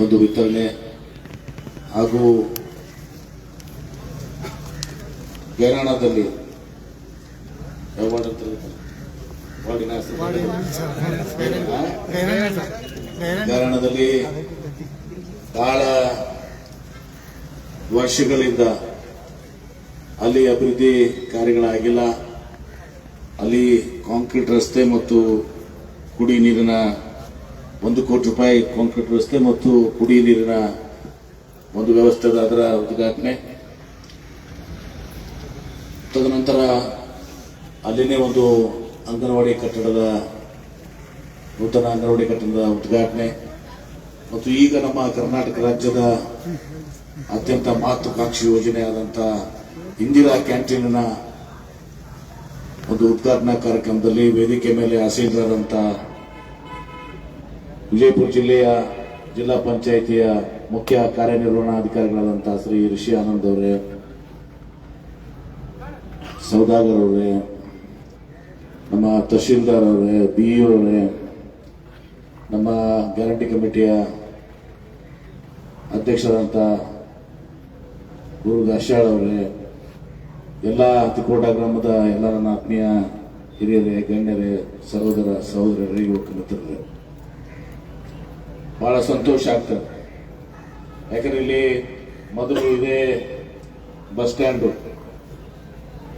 ಒಂದು ವಿತರಣೆ ಹಾಗೂ ಕೇರಳದಲ್ಲಿ? ಗೈರಾಣದಲ್ಲಿ ಬಹಳ ವರ್ಷಗಳಿಂದ ಅಲ್ಲಿ ಅಭಿವೃದ್ಧಿ ಕಾರ್ಯಗಳಾಗಿಲ್ಲ ಅಲ್ಲಿ ಕಾಂಕ್ರೀಟ್ ರಸ್ತೆ ಮತ್ತು ಕುಡಿ ನೀರಿನ ಒಂದು ಕೋಟಿ ರೂಪಾಯಿ ಕಾಂಕ್ರೀಟ್ ರಸ್ತೆ ಮತ್ತು ಕುಡಿಯ ನೀರಿನ ಒಂದು ವ್ಯವಸ್ಥೆ ಅದರ ಉದ್ಘಾಟನೆ. ತದನಂತರ ಅಲ್ಲಿನೇ ಒಂದು ಅಂಗನವಾಡಿ ಕಟ್ಟಡದ ನೂತನ ಅಂಗನವಾಡಿ ಕಟ್ಟಡದ ಉದ್ಘಾಟನೆ. ಮತ್ತು ಈಗ ನಮ್ಮ ಕರ್ನಾಟಕ ರಾಜ್ಯದ ಅತ್ಯಂತ ಮಹತ್ವಾಕಾಂಕ್ಷಿ ಯೋಜನೆ ಆದಂತ ಇಂದಿರಾ ಕ್ಯಾಂಟೀನಿನ ಒಂದು ಉದ್ಘಾಟನಾ ಕಾರ್ಯಕ್ರಮದಲ್ಲಿ ವೇದಿಕೆ ಮೇಲೆ ಆಸೀನರಾದಂತ ವಿಜಯಪುರ ಜಿಲ್ಲೆಯ ಜಿಲ್ಲಾ ಪಂಚಾಯಿತಿಯ ಮುಖ್ಯ ಕಾರ್ಯನಿರ್ವಹಣಾಧಿಕಾರಿಗಳಾದಂತಹ ಶ್ರೀ ಋಷಿ ಆನಂದ್ ಅವರೇ, ಸೌದಾಗರ್ ಅವರೇ, ನಮ್ಮ ತಹಶೀಲ್ದಾರ್ ಅವರೇ ಬಿ ಅವರೇ, ನಮ್ಮ ಗ್ಯಾರಂಟಿ ಕಮಿಟಿಯ ಅಧ್ಯಕ್ಷರಾದಂಥ ಗುರು ದಾಶಾಳ್ ಅವರೇ, ಎಲ್ಲ ತಿಕೋಟ ಗ್ರಾಮದ ಎಲ್ಲ ನನ್ನ ಆತ್ಮೀಯ ಹಿರಿಯರೇ, ಗಣ್ಯರೇ, ಸಹೋದರ ಸಹೋದರರೇ ಯುವಕ ಮಿತ್ರರೇ ಬಹಳ ಸಂತೋಷ ಆಗ್ತದೆ. ಯಾಕಂದ್ರೆ ಇಲ್ಲಿ ಮೊದಲು ಇದೇ ಬಸ್ ಸ್ಟ್ಯಾಂಡು.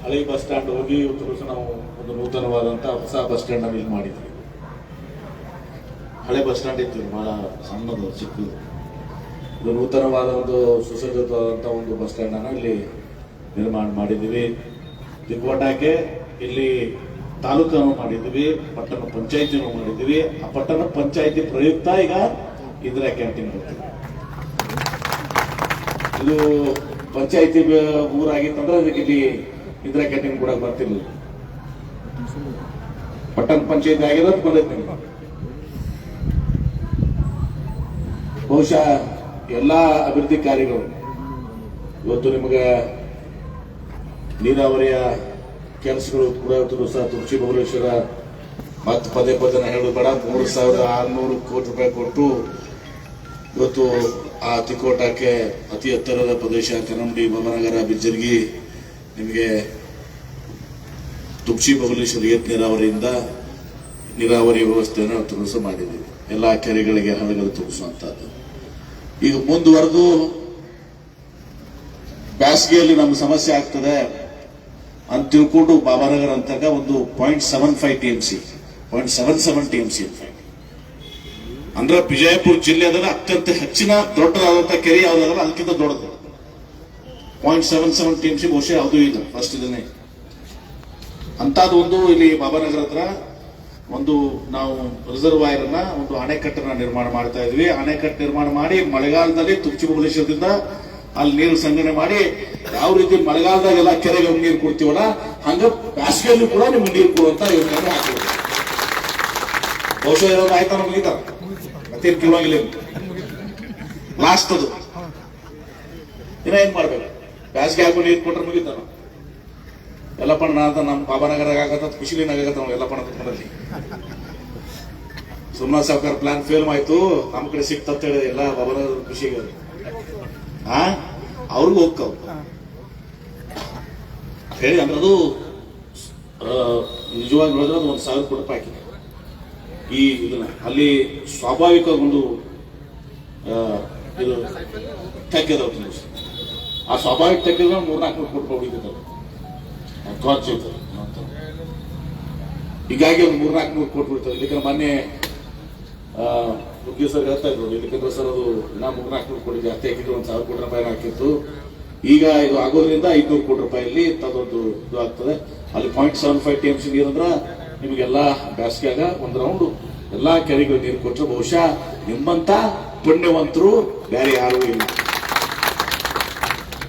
ಹಳೆ ಬಸ್ ಸ್ಟ್ಯಾಂಡ್ ಹೋಗಿ ಇವತ್ತು ನಾವು ಒಂದು ನೂತನವಾದಂಥ ಹೊಸ ಬಸ್ ಸ್ಟ್ಯಾಂಡ್ ಅನ್ನು ಇಲ್ಲಿ ಮಾಡಿದ್ವಿ. ಹಳೆ ಬಸ್ ಸ್ಟ್ಯಾಂಡ್ ಇತ್ತು, ಬಹಳ ಸಣ್ಣದು, ಚಿಕ್ಕದು. ಇದು ನೂತನವಾದ ಒಂದು ಸುಸಜ್ಜಿತವಾದಂಥ ಒಂದು ಬಸ್ ಸ್ಟ್ಯಾಂಡ್ ಅನ್ನು ಇಲ್ಲಿ ನಿರ್ಮಾಣ ಮಾಡಿದ್ದೀವಿ ತಿಕೋಟಕ್ಕೆ ಇಲ್ಲಿ ತಾಲೂಕನ್ನು ಮಾಡಿದ್ದೀವಿ ಪಟ್ಟಣ ಪಂಚಾಯತಿನೂ ಮಾಡಿದ್ದೀವಿ ಆ ಪಟ್ಟಣ ಪಂಚಾಯತಿ ಪ್ರಯುಕ್ತ ಈಗ ಇಂದಿರಾ ಕ್ಯಾಂಟೀನ್ ಬರ್ತೀವಿ ಇದು ಪಂಚಾಯತಿ ಊರಾಗಿತ್ತಂದ್ರೆ ಅದಕ್ಕೆ ಇಲ್ಲಿ ಇಂದಿರಾ ಕ್ಯಾಂಟೀನ್ ಕೂಡ ಬರ್ತಿರ್ಲಿಲ್ಲ. ಪಟ್ಟಣ ಪಂಚಾಯತಿ ಆಗಿರೋದು ಬಂದೈತಿ ಬಹುಶಃ ಎಲ್ಲಾ ಅಭಿವೃದ್ಧಿ ಕಾರ್ಯಗಳು ಇವತ್ತು ನಿಮಗೆ ನೀರಾವರಿಯ ಕೆಲಸಗಳು ಕೂಡ ಸಹ ತುಳಸಿ ಬಬಲೇಶ್ವರ ಮತ್ತೆ ಪದೇ ಪದೇ ನಾನು ಹೇಳೋದು ಬೇಡ. ಮೂರು ಸಾವಿರದ ಆರುನೂರು ಕೋಟಿ ರೂಪಾಯಿ ಕೊಟ್ಟು ಇವತ್ತು ಆ ತಿಕೋಟಕ್ಕೆ ಅತಿ ಎತ್ತರದ ಪ್ರದೇಶ ಕನ್ನಂಬಿ ಬೊಮ್ಮನಗರ ಬಿಜ್ಜರ್ಗಿ ನಿಮಗೆ ತುಪ್ಸಿ ಬಗಲೇಶ್ವರ ಏತ್ ನೀರಾವರಿಯಿಂದ ನೀರಾವರಿ ವ್ಯವಸ್ಥೆಯನ್ನು ತುಲಸ ಮಾಡಿದ್ದೀವಿ. ಎಲ್ಲ ಕೆರೆಗಳಿಗೆ ಹಳ್ಳಗಳು ತುಂಬಿಸುವಂತಹದ್ದು ಈಗ ಮುಂದುವರೆದು ಬೇಸಿಗೆಯಲ್ಲಿ ನಮ್ಗೆ ಸಮಸ್ಯೆ ಆಗ್ತದೆ ಅಂತ ತಿಳ್ಕೊಂಡು ಬಾಬಾನಗರ ಅಂತಕ ಒಂದು point seven five T M C point seven seven T M C ಅಂದ್ರೆ ವಿಜಯಪುರ ಜಿಲ್ಲೆದಲ್ಲಿ ಅತ್ಯಂತ ಹೆಚ್ಚಿನ ದೊಡ್ಡದಾದಂತಹ ಕೆರೆ ಯಾವ್ದಾದ್ರೆ ಅದಕ್ಕಿಂತ ದೊಡ್ಡದು. Point seven seven T M C ಬಹುಶಃ ಯಾವುದೂ ಇಲ್ಲ ಫಸ್ಟ್ ಇದನ್ನೇ. ಅಂತಾದ ಒಂದು ಇಲ್ಲಿ ಬಾಬಾನಗರ ಹತ್ರ ಒಂದು ನಾವು ರಿಸರ್ವಾಯರ್ ಅನ್ನ ಒಂದು ಅಣೆಕಟ್ಟನ್ನ ನಿರ್ಮಾಣ ಮಾಡ್ತಾ ಇದ್ವಿ. ಅಣೆಕಟ್ಟು ನಿರ್ಮಾಣ ಮಾಡಿ ಮಳೆಗಾಲದಲ್ಲಿ ತುರ್ಚಿ ಪ್ರದೇಶದಿಂದ ಅಲ್ಲಿ ನೀರು ಸಂಗ್ರಹಣೆ ಮಾಡಿ ಯಾವ ರೀತಿ ಮಳೆಗಾಲದಾಗ ಎಲ್ಲ ಕೆರೆಗೆ ನೀರು ಕೊಡ್ತೀವಲ್ಲ, ಹಂಗ ಬೇಸಿಗೆಯಲ್ಲಿ ಕೂಡ ನಿಮ್ಗೆ ನೀರು ಕೊಡುವಂತ ಯೋಜನೆ ಹಾಕಿದ್ವಿ ಬಹುಶಃ ಆಯ್ತಾ ಮುಗಿತಾರ ಮತ್ತೇನು ಕೇಳುವಂಗಿಲ್ಲ ಲಾಸ್ಟ್ ಅದು ಇನ್ನ ಏನ್ ಮಾಡ್ಬೇಕು? ಬ್ಯಾಸ್ಗೆ ಹಾಕೊಂಡು ನೀರು ಕೊಟ್ರೆ ಮುಗಿತಾರ ನಾ ಅಂತ ನಮ್ಮ ಬಾಬಾನಗರಾಗ ಆಗತ್ತ ಖುಷಿಲಿನಾಗ ಆಗತ್ತ ನಾವು ಎಲ್ಲಪ್ಪ ಕುತ್ಕೊಂಡಲ್ಲಿ. ಸುಮ್ಮನ ಸಾವುಕಾರ ಪ್ಲಾನ್ ಫೇಲ್ ಆಯ್ತು ನಮ್ಮ ಕಡೆ ಸಿಕ್ತಂತ ಹೇಳಿ ಎಲ್ಲ ಬಾಬಾನಗರ ಖುಷಿ ಆ? ಅವ್ರಿಗೂ ಹೋಗ್ತಾವ ಹೇಳಿ ಅಂದ್ರೆ ಅದು ನಿಜವಾಗಿ ನೋಡಿದ್ರೆ ಅದು ಒಂದು ಸಾವಿರ ಕೋಟಿ ರೂಪಾಯಿ ಈ ಇದನ್ನ ಅಲ್ಲಿ ಸ್ವಾಭಾವಿಕ ಒಂದು ಆ, ಇದು ತೆಗ್ಗದ ಆ ಸ್ವಾಭಾವಿಕ ತೆಗ್ಗದ ಮೂರ್ನಾಲ್ಕು ನೂರು ಕೋಟಿ ರೂಪಾಯಿ ಹೊಡಿತದೆ ಖರ್ಚು. ಹೀಗಾಗಿ ಒಂದು ಮೂರ್ನಾಲ್ಕು ನೂರು ಕೋಟಿ ಬಿಡ್ತಾರೆ ಇದಕ್ಕೆ ಮೊನ್ನೆ ಮುಖ್ಯ ಸರ್ ಹೇಳ್ತಾ ಇದ್ರು ಇಲ್ಲಿಕಂದ್ರೆ ಸರ್ ಅದು ನಾ ಮೂರ್ನಾಲ್ಕು ನೂರು ಕೋಟಿ ಜಾಸ್ತಿ ಹಾಕಿದ್ರು ಒಂದು ಸಾವಿರ ಕೋಟಿ ರೂಪಾಯಿ ಹಾಕಿತ್ತು. ಈಗ ಇದು ಆಗೋದ್ರಿಂದ ಐದ್ನೂರು ಕೋಟಿ ರೂಪಾಯಲ್ಲಿ ತದೊಂದು ಇದು ಆಗ್ತದೆ. ಅಲ್ಲಿ point seven five T M C ನೀರಂದ್ರ ನಿಮಗೆಲ್ಲ ಬೇಸಿಗೆಯಾಗ ಒಂದು ರೌಂಡ್ ಎಲ್ಲಾ ಕೆರೆಗಳು ನೀರು ಕೊಟ್ಟರೆ ಬಹುಶಃ ನಿಮ್ಮಂತ ಪುಣ್ಯವಂತರು ಬೇರೆ ಯಾರೂ ಇಲ್ಲ.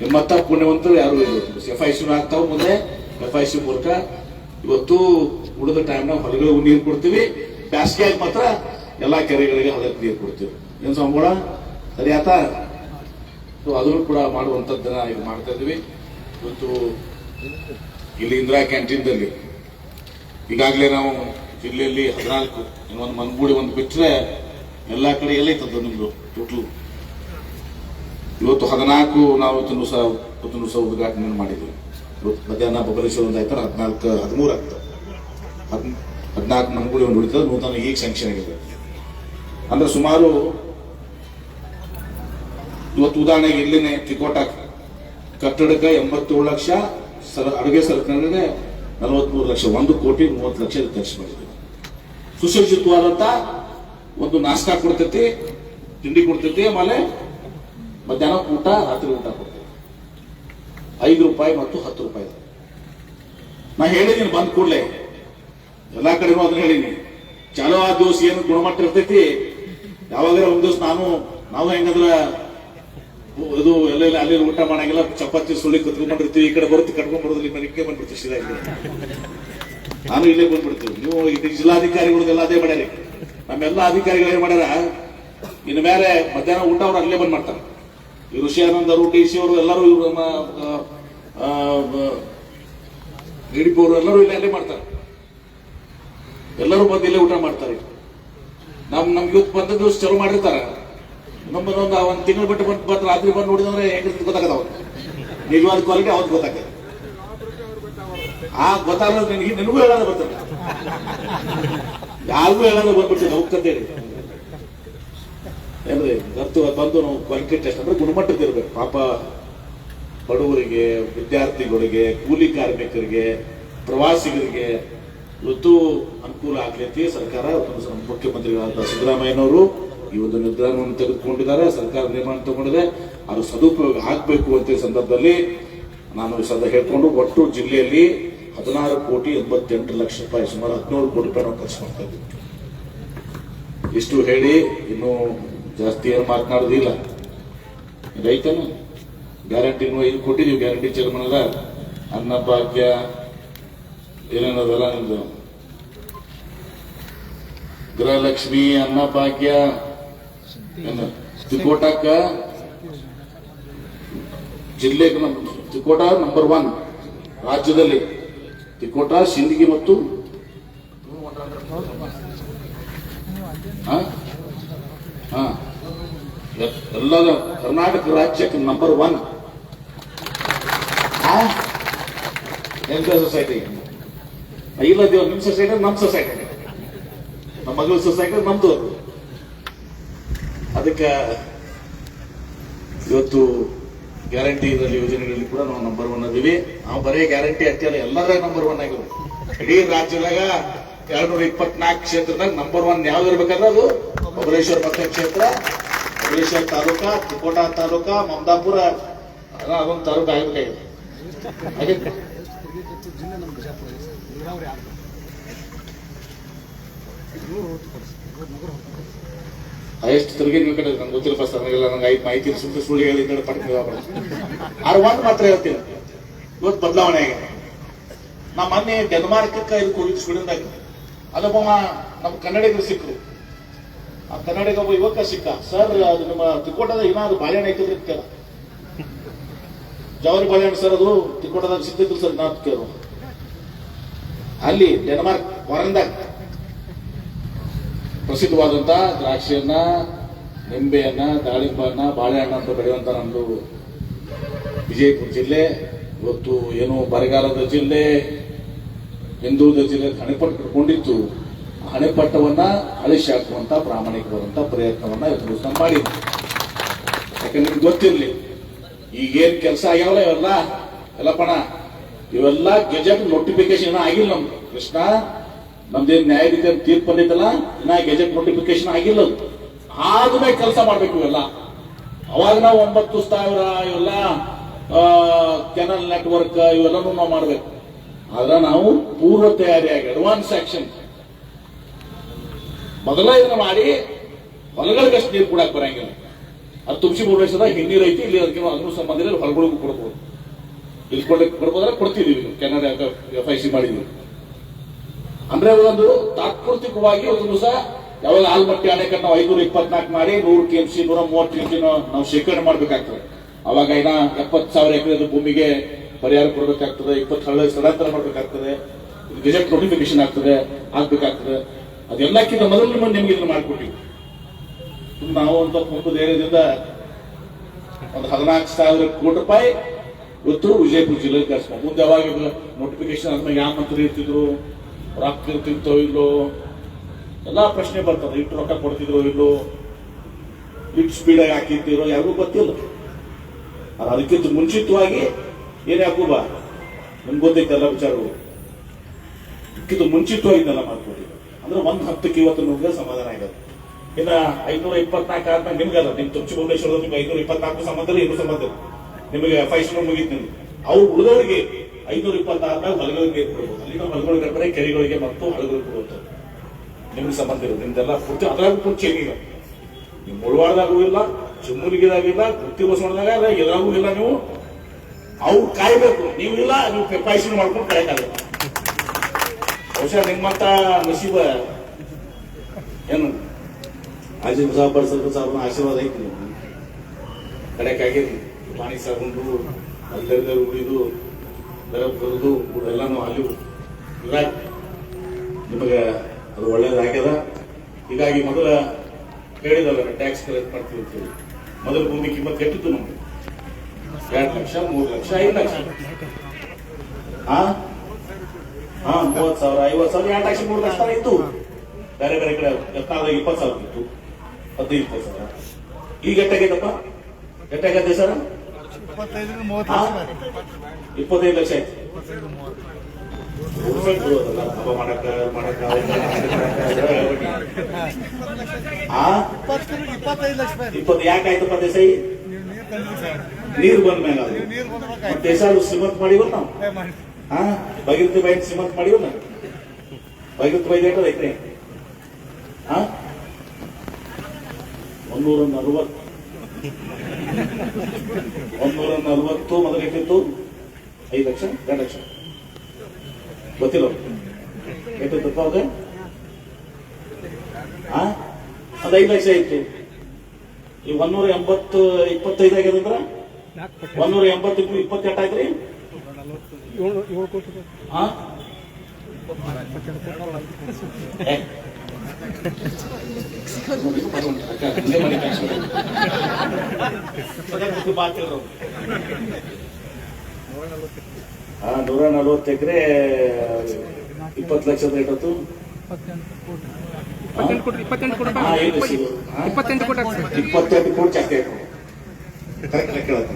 ನಿಮ್ಮಂತ ಪುಣ್ಯವಂತರು ಯಾರು ಇಲ್ಲ. ಎಫ್ ಐ ಸಿ ಆಗ್ತಾವ ಮುಂದೆ ಎಫ್ ಐ ಸಿ ಮೂಲಕ ಇವತ್ತು ಉಳಿದ ಟೈಮ್ನಾಗ ಹೊಲಗಳಿಗೂ ನೀರು ಕೊಡ್ತೀವಿ. ಬೇಸಿಗೆಯಾಗಿ ಮಾತ್ರ ಎಲ್ಲಾ ಕೆರೆಗಳಿಗೆ ಹೊಲಕ್ಕೆ ನೀರು ಕೊಡ್ತೀವಿ. ಏನ್ ಸಂಬಳ ಸರಿ ಆತ ಅದನ್ನು ಕೂಡ ಮಾಡುವಂತದ್ದನ್ನ ಈಗ ಮಾಡ್ತಾ ಇದ್ವಿ ಇವತ್ತು ಇಲ್ಲಿ ಇಂದಿರಾ ಕ್ಯಾಂಟೀನ್ದಲ್ಲಿ ಈಗಾಗಲೇ ನಾವು ಜಿಲ್ಲೆಯಲ್ಲಿ ಹದಿನಾಲ್ಕು, ಇನ್ನೊಂದು ಮನ್ಗೂಡಿ ಒಂದು ಬಿಟ್ಟರೆ ಎಲ್ಲ ಕಡೆ ಇತ್ತದ್ದು ನಿಮ್ದು ಟೋಟಲ್ ಇವತ್ತು ಹದಿನಾಲ್ಕು ನಾವು ಇವತ್ತು ಸಹ ಉದ್ಘಾಟನೆ ಮಾಡಿದ್ವಿ. ಇವತ್ತು ಮಧ್ಯಾಹ್ನ ಬಬಲೇಶ್ವರ ಒಂದು ಆಯ್ತಾರೆ ಹದಿನಾಲ್ಕು, ಹದಿಮೂರು ಆಗ್ತದೆ. ಹದ್, ಹದಿನಾಲ್ಕು ಮನ್ಗೂಡಿ ಒಂದು ಉಳಿತದೆ, ನೂತನ ಈಗ ಸ್ಯಾಂಕ್ಷನ್ ಆಗಿದೆ. ಅಂದ್ರೆ ಸುಮಾರು ಇವತ್ತು ಉದಾಹರಣೆಗೆ ಇಲ್ಲಿನೇ ತಿಕೋಟ, ಕಟ್ಟಡಕ್ಕೆ ಎಂಬತ್ತೇಳು ಲಕ್ಷ ಸರ, ಅಡುಗೆ ಸರಕರಣೆಗೆ ನಲವತ್ಮೂರು ಲಕ್ಷ, ಒಂದು ಕೋಟಿ ಮೂವತ್ತು ಲಕ್ಷ ಖರ್ಚು ಮಾಡಿದ್ವಿ ಸುಸಜ್ಜಿತವಾದಂತ ಒಂದು ನಾಷ್ಟ ಕೊಡ್ತೈತಿ, ತಿಂಡಿ ಕೊಡ್ತೈತಿ, ಆಮೇಲೆ ಮಧ್ಯಾಹ್ನ ಊಟ, ರಾತ್ರಿ ಊಟ ಕೊಡ್ತೈತಿ. ಐದು ರೂಪಾಯಿ ಮತ್ತು ಹತ್ತು ರೂಪಾಯಿ. ನಾ ಹೇಳಿದೀನಿ, ಬಂದ್ ಕೂಡಲೇ. ಎಲ್ಲಾ ಕಡೆನೂ ಅದನ್ನ ಹೇಳಿನಿ ಚಾಲೋ ಆ ದಿವಸ ಏನು ಗುಣಮಟ್ಟ ಇರ್ತೈತಿ? ಯಾವಾಗಾರ ಒಂದ್ ದಿವಸ ನಾನು, ನಾವು ಹೆಂಗಂದ್ರ ಇದು ಎಲ್ಲ ಅಲ್ಲಿ ಊಟ ಮಾಡಂಗಿಲ್ಲ, ಚಪಾತಿ, ಸುಳ್ಳಿ ಕತ್ಕೊಂಡ್ಬಿಡ್ತೀವಿ ಈ ಕಡೆ ಬರುತ್ತೆ ಕಟ್ಕೊಂಡ್ ಬರೋದಿಲ್ಲ ಮನೆಗೆ ಬಂದ್ಬಿಡ್ತೀವಿ ಸೀದಾ ಇಲ್ಲಿ. ನಾನು ಇಲ್ಲೇ ಬಂದ್ಬಿಡ್ತೀವಿ ನೀವು ಇದು ಜಿಲ್ಲಾಧಿಕಾರಿಗಳಿಗೆಲ್ಲ ಅದೇ ಮಾಡ್ಯಾರಿ. ನಮ್ಮೆಲ್ಲ ಅಧಿಕಾರಿಗಳು ಏನ್ ಮಾಡ್ಯಾರ, ಇನ್ನು ಮೇಲೆ ಮಧ್ಯಾಹ್ನ ಊಟ ಅವ್ರು ಅಲ್ಲೇ ಬಂದ್ ಮಾಡ್ತಾರೆ. ಈ ಋಷಿಯಾನಂದ ಅವರು ಡಿ ಸಿ ಅವರು ಎಲ್ಲರೂ ಇವರು ನಮ್ಮ ಡಿಡಿಪಿ ಅವರು ಎಲ್ಲರೂ ಇಲ್ಲೇ, ಅಲ್ಲೇ ಮಾಡ್ತಾರೆ. ಎಲ್ಲರೂ ಬಂದು ಇಲ್ಲೇ ಊಟ ಮಾಡ್ತಾರೆ. ನಮ್, ನಮ್ಗೆ ಇವತ್ತು ಬಂದ ದಿವಸ ಚಲೋ ಮಾಡಿರ್ತಾರ. ನಮ್ಮನ್ನ ಒಂದು ಒಂದು ತಿಂಗಳು ಬಿಟ್ಟು ಬಂದು ಬಂದು ರಾತ್ರಿ ಬಂದು ನೋಡಿದ್ರೆ ಹೆಂಗಿರ್ತದೆ ಗೊತ್ತಾಗದ ಅವ್ರು ನಿಜವಾದ ಕ್ವಾಲಿಟಿ ಅವತ್ತು ಗೊತ್ತಾಗದ ಆ ಗೊತ್ತಾಗಲ್ಲ ನಿನಗೆ ನಿನಗೂ ಹೇಳೋದು ಬರ್ತದೆ. ಯಾರಿಗೂ ಹೇಳೋದು ಬಂದ್ಬಿಡ್ತದೆ ಹೋಗ್ತೇಳಿ ಏನ್ರಿ ಬರ್ತು ಬಂದು ನಾವು ಕ್ವಾಲಿಟಿ ಟೆಸ್ಟ್ ಅಂದ್ರೆ ಗುಣಮಟ್ಟದ ಇರ್ಬೇಕು. ಪಾಪ ಬಡವರಿಗೆ, ವಿದ್ಯಾರ್ಥಿಗಳಿಗೆ, ಕೂಲಿ ಕಾರ್ಮಿಕರಿಗೆ, ಪ್ರವಾಸಿಗರಿಗೆ ಋತು ಅನುಕೂಲ ಆಗ್ಲೈತಿ ಸರ್ಕಾರ. ಮುಖ್ಯಮಂತ್ರಿಗಳಾದ ಸಿದ್ದರಾಮಯ್ಯನವರು. ಈ ಒಂದು ನಿರ್ಧಾರವನ್ನು ತೆಗೆದುಕೊಂಡಿದ್ದಾರೆ, ಸರ್ಕಾರ ನಿರ್ಮಾಣ ತಗೊಂಡಿದೆ, ಅದು ಸದುಪಯೋಗ ಆಗಬೇಕು ಅಂತ ಸಂದರ್ಭದಲ್ಲಿ ನಾನು ಸದಾ ಹೇಳ್ಕೊಂಡು ಒಟ್ಟು ಜಿಲ್ಲೆಯಲ್ಲಿ ಹದಿನಾರು ಕೋಟಿ ಎಂಬತ್ತೆಂಟು ಲಕ್ಷ ರೂಪಾಯಿ ಸುಮಾರು ಹದಿನೇಳು ಕೋಟಿ ರೂಪಾಯಿ ನಾವು ಖರ್ಚು ಮಾಡ್ತಾ ಇದ್ದೀವಿ. ಇಷ್ಟು ಹೇಳಿ ಇನ್ನು ಜಾಸ್ತಿ ಏನು ಮಾತನಾಡೋದಿಲ್ಲ. ರೈತನು ಗ್ಯಾರಂಟಿ ಇದು ಕೊಟ್ಟಿದ್ದೀವಿ ಗ್ಯಾರಂಟಿ ಚೇರ್ಮನ್ ಅಲ್ಲ ಅನ್ನ, ಭಾಗ್ಯ, ಏನೇನದಲ್ಲ ನಿಮ್ದು? ಗೃಹಲಕ್ಷ್ಮಿ, ಅನ್ನ, ಭಾಗ್ಯ ತಿಕೋಟಕ್ಕ ಜಿಲ್ಲೆಗೆ ನಮ್ಮ ತಿಕೋಟ ನಂಬರ್ ಒನ್ ರಾಜ್ಯದಲ್ಲಿ ತಿಕೋಟ, ಸಿಂದಗಿ ಮತ್ತು ಎಲ್ಲ ಕರ್ನಾಟಕ ರಾಜ್ಯಕ್ಕೆ ನಂಬರ್ ಒನ್ ಎಂತ ಸೊಸೈಟಿ ಇಲ್ಲ ದೇವ್ ನಿಮ್ ಸೊಸೈಟಿ ನಮ್ ಸೊಸೈಟಿ ನಮ್ಮ ಮಗಳ ಸೊಸೈಟಿ ನಮ್ದು. ಅದಕ್ಕೆ ಇವತ್ತು ಗ್ಯಾರಂಟಿ ಇದರಲ್ಲಿ ಯೋಜನೆಗಳಲ್ಲಿ ಕೂಡ ನಾವು ನಂಬರ್ ಒನ್ ಅದೀವಿ. ನಾವು ಬರೀ ಗ್ಯಾರಂಟಿ ಅಷ್ಟೇ ಎಲ್ಲರ ನಂಬರ್ ಒನ್ ಆಗಿರೋ. ಇಡೀ ರಾಜ್ಯದಾಗ ಎರಡ್ನೂರ ಇಪ್ಪತ್ನಾಲ್ಕು ಕ್ಷೇತ್ರದಾಗ ನಂಬರ್ ಒನ್ ಯಾವ್ದು ಇರ್ಬೇಕಂದ್ರೆ ಅದು ಬಬಲೇಶ್ವರ ಮತಕ್ಷೇತ್ರ ಬಬಲೇಶ್ವರ ತಾಲೂಕಾ ತ್ರಿಕೋಟ ತಾಲೂಕಾ ಮಮದಾಪುರ ಅದ ಅದೊಂದು ತಾಲೂಕು ಆಗಬೇಕಾಗಿದೆ ಹಾಗೆ? ಹೈಯೆಸ್ಟ್ ತೆರಿಗೆ ನೀವು ಕಡೆ ನಂಗೆ ಗೊತ್ತಿಲ್ಲ ಸರ್ ನನಗೆಲ್ಲ ನಂಗೆ ಐದು ಮಾಹಿತಿ ಸುಮ್ಮ ಸುಮ್ಮನೆ ಸುಳ್ಳು ಹೇಳಿ ಪಟ್ಟ ಆರು ಒಂದು ಮಾತ್ರ ಹೇಳ್ತೀನಿ. ಇವತ್ತು ಬದಲಾವಣೆ ಆಗಿದೆ. ನಾ ಮೊನ್ನೆ ಡೆನ್ಮಾರ್ಕಕ್ಕೆ ಇದಕ್ಕೆ ಹೋಗಿದ್ದು ಸ್ಟೂಡೆಂಟ್ ಅಲ್ಲೊಬ್ಬ ನಮ್ಮ ಕನ್ನಡಿಗರು ಸಿಕ್ಕರು ಆ ಕನ್ನಡಿಗ ಒಬ್ಬ ಯುವಕ ಸಿಕ್ಕ. ಸರ್, ಅದು ನಮ್ಮ ತಿಕೋಟದ ಏನಾದ್ರು ಅದು ಬಾಳೆಹಣ್ಣು ಕೇಳ. ಜವಾರಿ ಬಾಳೆಹಣ್ಣು ಸರ್, ಅದು ತಿಕೋಟದಾಗ ಸಿಗ್ತಿದ್ರು ಸರ್ ನಾ ಕೇಳು. ಅಲ್ಲಿ ಡೆನ್ಮಾರ್ಕ್ ಹೊರಂದಾಗ ಪ್ರಸಿದ್ಧವಾದಂತ ದ್ರಾಕ್ಷಿಯನ್ನ, ನಿಂಬೆಯನ್ನ ದಾಳಿಂಬನ್ನ ಬಾಳೆಹಣ್ಣು ಅಂತ ಬೆಳೆಯುವಂತ ನಮ್ದು ವಿಜಯಪುರ ಜಿಲ್ಲೆ. ಇವತ್ತು ಏನು ಬರಗಾಲದ ಜಿಲ್ಲೆ ಹಿಂದೂದ ಜಿಲ್ಲೆ ಹಣೆಪಟ್ಟು ಕಟ್ಕೊಂಡಿತ್ತು. ಹಣೆಪಟ್ಟವನ್ನ ಅಳಿಸಿ ಹಾಕುವಂತ ಪ್ರಾಮಾಣಿಕವಾದಂತ ಪ್ರಯತ್ನವನ್ನ ಇವತ್ತು ಮಾಡಿದ್ರು ಯಾಕಂದ್ರೆ ಗೊತ್ತಿರ್ಲಿ ಈಗೇನ್ ಕೆಲಸ ಆಗ್ಯಾವಲ್ಲ ಇವೆಲ್ಲ? ಎಲ್ಲಪ್ಪಣ ಇವೆಲ್ಲ ಗೆಜೆಟ್ ನೋಟಿಫಿಕೇಶನ್ ಆಗಿಲ್ಲ ನಮ್ದು. ಕೃಷ್ಣ ನಮ್ದೇನ್ ನ್ಯಾಯಾಧೀಶ ತೀರ್ಪು ಬಂದಿತ್ತಲ್ಲ ನಾ ಗೆಜೆಟ್ ನೋಟಿಫಿಕೇಶನ್ ಆಗಿಲ್ಲ ಆದ್ಮೇಲೆ ಕೆಲಸ ಮಾಡ್ಬೇಕು ಇವೆಲ್ಲ. ಅವಾಗ ನಾವು ಒಂಬತ್ತು ಸಾವಿರ ಇವೆಲ್ಲ ಕೆನಲ್ ನೆಟ್ವರ್ಕ್ ಇವೆಲ್ಲನೂ ನಾವು ಮಾಡ್ಬೇಕು. ಆದ್ರೆ ನಾವು ಪೂರ್ವ ತಯಾರಿಯಾಗಿ ಅಡ್ವಾನ್ಸ್ ಆಕ್ಷನ್ ಮೊದಲ ಇದನ್ನ ಮಾಡಿ ಹೊಲಗಳಿಗಷ್ಟು ನೀರು ಕೊಡಕ್ ಬರಂಗಿಲ್ಲ. ಅದು ತುಮಸಿ ಮುರುಡೇಶ್ವರ ಹಿನ್ನೀರು ಐತಿ, ಇಲ್ಲಿ ಅದಕ್ಕೆ ಅದನ್ನು ಸಂಬಂಧ ಹೊಲಗಳಿಗೂ ಕೊಡ್ಬೋದು. ಇಲ್ಲಿ ಕೊಡ್ಬೋದ್ರೆ ಕೊಡ್ತೀವಿ ಕೆನಲ್ ಎಫ್ ಐ ಸಿ ಮಾಡಿದ್ವಿ ಅಂದ್ರೆ ಒಂದು ತಾತ್ಪೃತಿಕವಾಗಿ ಒಂದು ದಿವಸ ಯಾವಾಗ ಆಲ್ಮಟ್ಟಿ ಅಣೆಕಟ್ಟು ನಾವು ಐನೂರ ಇಪ್ಪತ್ನಾಲ್ಕು ಮಾಡಿ ನೂರು ಕೆ ಎಂ ಸಿ ನೂರ ಮೂವತ್ತು ಕೆ ಎಂ ಸಿ ನಾವು ಶೇಖರಣೆ ಮಾಡ್ಬೇಕಾಗ್ತದೆ. ಅವಾಗ ಇನ್ನ ಎಪ್ಪತ್ತು ಸಾವಿರ ಎಕರೆ ಭೂಮಿಗೆ ಪರಿಹಾರ ಕೊಡಬೇಕಾಗ್ತದೆ, ಇಪ್ಪತ್ತು ಹಳ್ಳ ಸ್ಥಳಾಂತರ ಮಾಡ್ಬೇಕಾಗ್ತದೆ ಗೆಜೆಟ್ ನೋಟಿಫಿಕೇಶನ್ ಆಗ್ತದೆ, ಆಗ್ಬೇಕಾಗ್ತದೆ. ಅದೆಲ್ಲಕ್ಕಿಂತ ಮೊದಲು ನಿಮ್ಮ ನಿಮ್ಗೆ ಇದನ್ನ ಮಾಡಿಕೊಟ್ಟಿವಿ ನಾವು ಅಂತ ಒಂದು ಧೈರ್ಯದಿಂದ ಒಂದು ಹದಿನಾಲ್ಕು ಸಾವಿರ ಕೋಟಿ ರೂಪಾಯಿ ಇವತ್ತು ವಿಜಯಪುರ ಜಿಲ್ಲೆಗೆ ಕಳಿಸ್ಕೊಂಡು. ಮುಂದೆ ಯಾವಾಗ ನೋಟಿಫಿಕೇಶನ್ ಆದ್ಮೇಲೆ ಯಾವ ಮಂತ್ರಿ ಇರ್ತಿದ್ರು ರೊಕ್ಕ ತಿಂತೋ ಇಲ್ಲೋ, ಎಲ್ಲಾ ಪ್ರಶ್ನೆ ಬರ್ತದೆ. ಇಟ್ಟು ರೊಕ್ಕ ಕೊಡ್ತಿದ್ರು ಇಲ್ಲೋ, ಇಟ್ಟು ಸ್ಪೀಡಾಗಿ ಹಾಕಿರ್ತಿರೋ ಯಾರಿಗೂ ಗೊತ್ತಿಲ್ಲ. ಅದು ಅದಕ್ಕಿಂತ ಮುಂಚಿತವಾಗಿ ಏನೇ ಹಾಕುವ ನಮ್ಗೆ ಗೊತ್ತೈತೆ ಎಲ್ಲ ವಿಚಾರಗಳು. ಅದಕ್ಕಿಂತ ಮುಂಚಿತವಾಗಿ ಇದೆಲ್ಲ ಮಾಡ್ಕೊಡಿ ಅಂದ್ರೆ ಒಂದ್ ಹತ್ತಕ್ಕೆ ಇವತ್ತು ನಮ್ಗೆ ಸಮಾಧಾನ ಆಗುತ್ತೆ. ಇನ್ನ ಐನೂರ ಇಪ್ಪತ್ನಾಲ್ಕು ಆದ್ಮೇಲೆ ನಿಮ್ಗಲ್ಲ ನಿಮ್ ತುಮಚಿ ಭುವನೇಶ್ವರದ ನಿಮ್ಗೆ ಐನೂರ ಇಪ್ಪತ್ನಾಲ್ಕು ಸಂಬಂಧ ಇನ್ನೂ ಸಂಬಂಧ ನಿಮಗೆ ಫೈವ್ ಮುಗೀತು ನಿಮ್ಗೆ. ಅವ್ರು ಉಳಿದವರಿಗೆ ಐನೂರ ಇಪ್ಪತ್ತಾದ್ಮೇಲೆ ಹೊಲಗಳಿಗೆ ನೀರು ಕೊಡ್ಬೋದು. ಅಲ್ಲಿನ ಹೊಲಗಳಿಗೆ ಕಡೆ ಕೆರೆಗಳಿಗೆ ಮತ್ತು ಹಳಗಳಿಗೆ ಕೊಡುವಂಥದ್ದು. ನಿಮ್ಗೆ ಸಂಬಂಧ ಇರೋದು ನಿಮ್ದೆಲ್ಲ ಪೂರ್ತಿ ಅದ್ರಾಗ ಪೂರ್ತಿ ಏನಿಲ್ಲ ನೀವು ಮುಳವಾಡದಾಗೂ ಇಲ್ಲ ಚಿಮ್ಮುಲಿಗಿದಾಗಿಲ್ಲ ಕೃತಿ ಬಸವಣ್ಣದಾಗ ಅಲ್ಲ ಎದ್ರಾಗೂ ಇಲ್ಲ ನೀವು. ಅವ್ರು ಕಾಯ್ಬೇಕು. ನೀವು ಇಲ್ಲ, ನೀವು ಪ್ರಿಪಾರೇಷನ್ ಮಾಡ್ಕೊಂಡು ಕಾಯಕಾಗ ಬಹುಶಃ ನಿಮ್ಮಂತ ನಸೀಬ ಏನು? ಆಜಿಮ್ ಸಾಹಬ್ ಬರ್ಸರ್ ಸಾಹಬ್ನ ಆಶೀರ್ವಾದ ಐತಿ. ನೀವು ಕಡೆಕಾಗಿ ಪಾಣಿ ಸಾಬಂದು ಅಲ್ಲೆಲ್ಲರೂ ಉಳಿದು ಬರುದು ಎಲ್ಲಾನು ಅಲ್ಲಿ ಇದಾಗಿ. ನಿಮಗೆ ಅದು ಒಳ್ಳೇದಾಗ್ಯದ ಹೀಗಾಗಿ ಮೊದಲ ಹೇಳಿದಲ್ಲ ಟ್ಯಾಕ್ಸ್ ಕಲೆಕ್ಟ್ ಮಾಡ್ತೀವಿ ಅಂತ ಹೇಳಿ. ಮೊದಲ ಭೂಮಿ ಕಿಮ್ಮತ್ ಕೆಟ್ಟಿತ್ತು ನಮಗೆ? ಎರಡು ಲಕ್ಷ ಮೂರು ಲಕ್ಷ ಐದು ಲಕ್ಷ. ಹಾ ಹಾ ಮೂವತ್ತು ಸಾವಿರ ಐವತ್ತು ಸಾವಿರ ಎರಡು ಲಕ್ಷ ಮೂರು ಲಕ್ಷ ಇತ್ತು. ಬೇರೆ ಬೇರೆ ಕಡೆ ಎತ್ತಾದ ಇಪ್ಪತ್ತು ಸಾವಿರ ಇತ್ತು. ಹದಿನೈದು ಇಪ್ಪತ್ತು ಸಾವಿರ. ಈಗ ಎಟ್ಟಾಗೈತಪ್ಪ ಎಟ್ಟಾಗತ್ತೆ ಸರ್? ಇಪ್ಪತ್ತೈದು ಲಕ್ಷ ಆಯ್ತು. ಹಬ್ಬ ಮಾಡಕ್ಕ ಮಾಡಕ್ಕ ಇಪ್ಪತ್ತು ಯಾಕಾಯ್ತಪ್ಪ ದೇಸಾಯಿ? ನೀರು ಬಂದ ಬಂದ್ರೆ ಮತ್ತೆ ಶ್ರೀಮಂತ ಮಾಡಿವಲ್ಲ ನಾವು. ಹಾ ಭಗೀರಥಿ ಬಾಯಿ ಶ್ರೀಮಂತ ಮಾಡಿವಲ್ಲ. ಭಗೀರಥಿ ಬಾಯಿ ಐತ್ರಿ ಹಾ ಒಂದೂರ ನಲ್ವತ್ತು. ಒಂದೂರ ನಲ್ವತ್ತು ಐದು ಲಕ್ಷ, ಎರಡು ಲಕ್ಷ. ಗೊತ್ತಿಲ್ಲ ಎಷ್ಟು ತಪ್ಪ ಹಾ ಅದು ಐದು ಲಕ್ಷ ಐತಿ. ಈ ಒಂದೂರ ಎಂಬತ್ತು, ಇಪ್ಪತ್ತೈದು ಆಗ್ಯದಂದ್ರ ಒಂದೂರ ಎಂಬತ್ತು ಇಪ್ಪತ್ತೆಂಟು ಆಯ್ತ್ರಿ? ಹಾ ಹಾ ನೂರ ನಲವತ್ತು ಎಕರೆ ಇಪ್ಪತ್ತು ಲಕ್ಷದ ಇಟ್ಟತ್ತು ಇಪ್ಪತ್ತೆಂಟು ಕೋಟಿ ಇಪ್ಪತ್ತೆಂಟು ಕರೆಕ್ಟ್ ಕೇಳತ್ತೆ